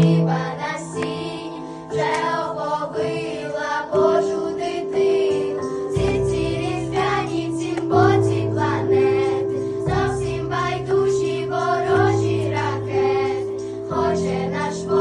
хліба на сінь, вже оповила Божу дитину, ці цілі скані боці планети, зовсім байдужі ворожі ракети, хоче наш.